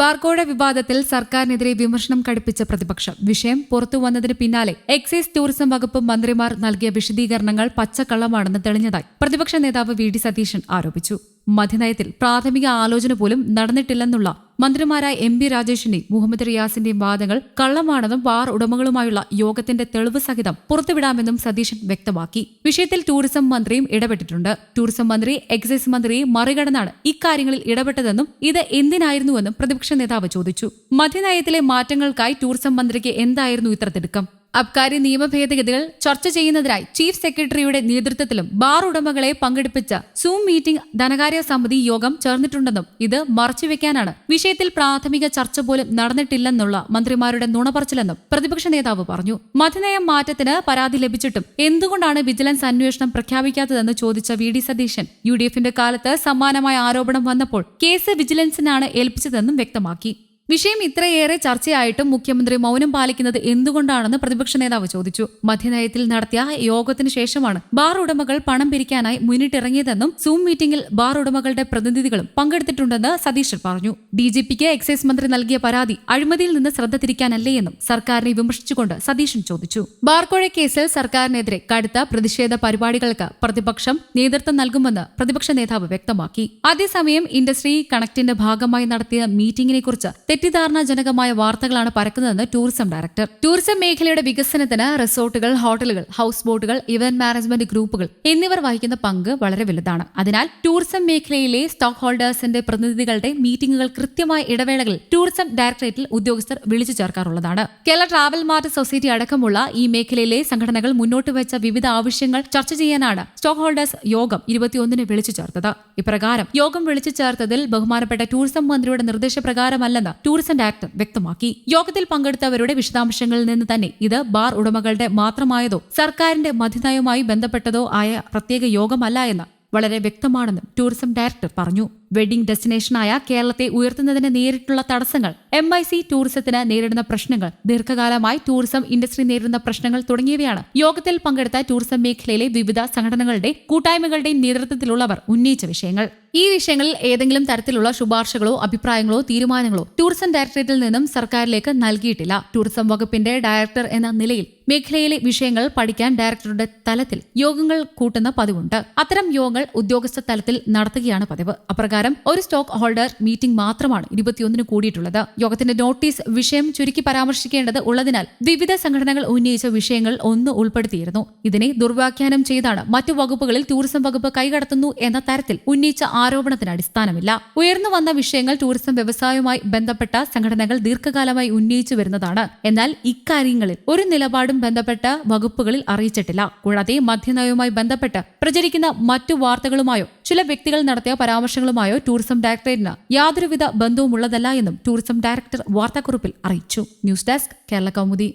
ബാർക്കോഴ വിവാദത്തിൽ സർക്കാരിനെതിരെ വിമർശനം കടുപ്പിച്ച പ്രതിപക്ഷം. വിഷയം പുറത്തുവന്നതിന് പിന്നാലെ എക്സൈസ് ടൂറിസം വകുപ്പ് മന്ത്രിമാർ നൽകിയ വിശദീകരണങ്ങൾ പച്ചക്കള്ളമാണെന്ന് തെളിഞ്ഞതായി പ്രതിപക്ഷ നേതാവ് വി ഡി സതീശൻ ആരോപിച്ചു. മധ്യനയത്തിൽ പ്രാഥമിക ആലോചന പോലും നടന്നിട്ടില്ലെന്നുള്ള മന്ത്രിമാരായ എം പി രാജേഷിന്റെയും മുഹമ്മദ് റിയാസിന്റെയും വാദങ്ങൾ കള്ളമാണെന്നും ബാർ ഉടമകളുമായുള്ള യോഗത്തിന്റെ തെളിവ് സഹിതം പുറത്തുവിടാമെന്നും സതീശൻ വ്യക്തമാക്കി. വിഷയത്തിൽ ടൂറിസം മന്ത്രിയും ഇടപെട്ടിട്ടുണ്ട്. ടൂറിസം മന്ത്രി എക്സൈസ് മന്ത്രിയെ മറികടന്നാണ് ഇക്കാര്യങ്ങളിൽ ഇടപെട്ടതെന്നും ഇത് എന്തിനായിരുന്നുവെന്നും പ്രതിപക്ഷ നേതാവ് ചോദിച്ചു. മധ്യനയത്തിലെ മാറ്റങ്ങൾക്കായി ടൂറിസം മന്ത്രിക്ക് എന്തായിരുന്നു ഇത്ര തിടുക്കം അബ്കാരി നിയമ ഭേദഗതികൾ ചർച്ച ചെയ്യുന്നതിനായി ചീഫ് സെക്രട്ടറിയുടെ നേതൃത്വത്തിലും ബാർ ഉടമകളെ പങ്കെടുപ്പിച്ച സൂം മീറ്റിംഗ് ധനകാര്യ സമിതി യോഗം ചേർന്നിട്ടുണ്ടെന്നും ഇത് മറച്ചുവെക്കാനാണ്. വിഷയത്തിൽ പ്രാഥമിക ചർച്ച പോലും നടന്നിട്ടില്ലെന്നുള്ള മന്ത്രിമാരുടെ നുണപറച്ചിലെന്നും പ്രതിപക്ഷ നേതാവ് പറഞ്ഞു. മതനയം മാറ്റത്തിന് പരാതി ലഭിച്ചിട്ടും എന്തുകൊണ്ടാണ് വിജിലൻസ് അന്വേഷണം പ്രഖ്യാപിക്കാത്തതെന്ന് ചോദിച്ച V D Satheesan U D എഫിന്റെ കാലത്ത് സമാനമായ ആരോപണം വന്നപ്പോൾ കേസ് വിജിലൻസിനാണ് ഏൽപ്പിച്ചതെന്നും വ്യക്തമാക്കി. വിഷയം ഇത്രയേറെ ചർച്ചയായിട്ടും മുഖ്യമന്ത്രി മൗനം പാലിക്കുന്നത് എന്തുകൊണ്ടാണെന്ന് പ്രതിപക്ഷ നേതാവ് ചോദിച്ചു. മധ്യനയത്തിൽ നടത്തിയ യോഗത്തിന് ശേഷമാണ് ബാർ ഉടമകൾ പണം പിരിക്കാനായി മുന്നിട്ടിറങ്ങിയതെന്നും സൂം മീറ്റിംഗിൽ ബാർ ഉടമകളുടെ പ്രതിനിധികളും പങ്കെടുത്തിട്ടുണ്ടെന്ന് സതീശൻ പറഞ്ഞു. ഡി ജി പിക്ക് എക്സൈസ് മന്ത്രി നൽകിയ പരാതി അഴിമതിയിൽ നിന്ന് ശ്രദ്ധ തിരിക്കാനല്ലേ എന്നും സർക്കാരിനെ വിമർശിച്ചുകൊണ്ട് സതീശൻ ചോദിച്ചു. ബാർക്കോഴ കേസിൽ സർക്കാരിനെതിരെ കടുത്ത പ്രതിഷേധ പരിപാടികൾക്ക് പ്രതിപക്ഷം നേതൃത്വം നൽകുമെന്ന് പ്രതിപക്ഷ നേതാവ് വ്യക്തമാക്കി. അതേസമയം ഇൻഡസ്ട്രി കണക്ടിന്റെ ഭാഗമായി നടത്തിയ മീറ്റിംഗിനെ കുറിച്ച് തെറ്റിദ്ധാരണാജനകമായ വാർത്തകളാണ് പരക്കുന്നതെന്ന് ടൂറിസം ഡയറക്ടർ. ടൂറിസം മേഖലയുടെ വികസനത്തിന് റിസോർട്ടുകൾ ഹോട്ടലുകൾ ഹൌസ് ബോട്ടുകൾ ഇവന്റ് മാനേജ്മെന്റ് ഗ്രൂപ്പുകൾ എന്നിവർ വഹിക്കുന്ന പങ്ക് വളരെ വലുതാണ്. അതിനാൽ ടൂറിസം മേഖലയിലെ സ്റ്റോക്ക് ഹോൾഡേഴ്സിന്റെ പ്രതിനിധികളുടെ മീറ്റിംഗുകൾ കൃത്യമായ ഇടവേളകളിൽ ടൂറിസം ഡയറക്ടറേറ്റിൽ ഉദ്യോഗസ്ഥർ വിളിച്ചു ചേർക്കാറുള്ളതാണ്. കേരള ട്രാവൽ മാർട്ട് സൊസൈറ്റി അടക്കമുള്ള ഈ മേഖലയിലെ സംഘടനകൾ മുന്നോട്ട് വെച്ച വിവിധ ആവശ്യങ്ങൾ ചർച്ച ചെയ്യാനാണ് സ്റ്റോക്ക് ഹോൾഡേഴ്സ് യോഗം ഇരുപത്തിയൊന്നിന് വിളിച്ചു ചേർത്തത്. ഇപ്രകാരം യോഗം വിളിച്ചു ചേർത്തതിൽ ബഹുമാനപ്പെട്ട ടൂറിസം മന്ത്രിയുടെ നിർദ്ദേശപ്രകാരമല്ലെന്ന് ടൂറിസം ഡയറക്ടർ വ്യക്തമാക്കി. യോഗത്തിൽ പങ്കെടുത്തവരുടെ വിശദാംശങ്ങളിൽ നിന്ന് തന്നെ ഇത് ബാർ ഉടമകളുടെ മാത്രമായതോ സർക്കാരിന്റെ മധ്യനയവുമായി ബന്ധപ്പെട്ടതോ ആയ പ്രത്യേക യോഗമല്ല എന്ന് വളരെ വ്യക്തമാണെന്നും ടൂറിസം ഡയറക്ടർ പറഞ്ഞു. വെഡിംഗ് ഡെസ്റ്റിനേഷനായ കേരളത്തെ ഉയർത്തുന്നതിന് നേരിട്ടുള്ള തടസ്സങ്ങൾ. എം ഐ സി ടൂറിസത്തിന് നേരിടുന്ന പ്രശ്നങ്ങൾ. ദീർഘകാലമായി ടൂറിസം ഇൻഡസ്ട്രി നേരിടുന്ന പ്രശ്നങ്ങൾ തുടങ്ങിയവയാണ്. യോഗത്തിൽ പങ്കെടുത്ത ടൂറിസം മേഖലയിലെ വിവിധ സംഘടനകളുടെ കൂട്ടായ്മകളുടെയും നേതൃത്വത്തിലുള്ളവർ ഉന്നയിച്ച വിഷയങ്ങൾ. ഈ വിഷയങ്ങളിൽ ഏതെങ്കിലും തരത്തിലുള്ള ശുപാർശകളോ അഭിപ്രായങ്ങളോ തീരുമാനങ്ങളോ ടൂറിസം ഡയറക്ടറേറ്റിൽ നിന്നും സർക്കാരിലേക്ക് നൽകിയിട്ടില്ല. ടൂറിസം വകുപ്പിന്റെ ഡയറക്ടർ എന്ന നിലയിൽ മേഖലയിലെ വിഷയങ്ങൾ പഠിക്കാൻ ഡയറക്ടറുടെ തലത്തിൽ യോഗങ്ങൾ കൂട്ടുന്ന പതിവുണ്ട്. അത്തരം യോഗങ്ങൾ ഉദ്യോഗസ്ഥ തലത്തിൽ നടത്തുകയാണ് പതിവ്. അപ്രകാരം ഒരു സ്റ്റോക്ക് ഹോൾഡർ മീറ്റിംഗ് മാത്രമാണ് ഇരുപത്തിയൊന്നിന് കൂടിയിട്ടുള്ളത്. യോഗത്തിന്റെ നോട്ടീസ് വിഷയം ചുരുക്കി പരാമർശിക്കേണ്ടത് ഉള്ളതിനാൽ വിവിധ സംഘടനകൾ ഉന്നയിച്ച വിഷയങ്ങൾ ഒന്ന് ഉൾപ്പെടുത്തിയിരുന്നു. ഇതിനെ ദുർവ്യാഖ്യാനം ചെയ്താണ് മറ്റു വകുപ്പുകളിൽ ടൂറിസം വകുപ്പ് കൈകടത്തുന്നു എന്ന തരത്തിൽ ഉന്നയിച്ച ആരോപണത്തിന് അടിസ്ഥാനമില്ല. ഉയർന്നു വന്ന വിഷയങ്ങൾ ടൂറിസം വ്യവസായവുമായി ബന്ധപ്പെട്ട സംഘടനകൾ ദീർഘകാലമായി ഉന്നയിച്ചു വരുന്നതാണ്. എന്നാൽ ഇക്കാര്യങ്ങളിൽ ഒരു നിലപാടും ബന്ധപ്പെട്ട വകുപ്പുകളിൽ അറിയിച്ചിട്ടില്ല. കൂടാതെ മദ്യനയവുമായി ബന്ധപ്പെട്ട് പ്രചരിക്കുന്ന മറ്റു വാർത്തകളുമായോ ചില വ്യക്തികൾ നടത്തിയ പരാമർശങ്ങളുമായോ ടൂറിസം ഡയറക്ടറേറ്റിന് യാതൊരുവിധ ബന്ധവുമുള്ളതല്ല എന്നും ടൂറിസം ഡയറക്ടർ വാർത്താക്കുറിപ്പിൽ അറിയിച്ചു. News desk Kerala Kaumudi.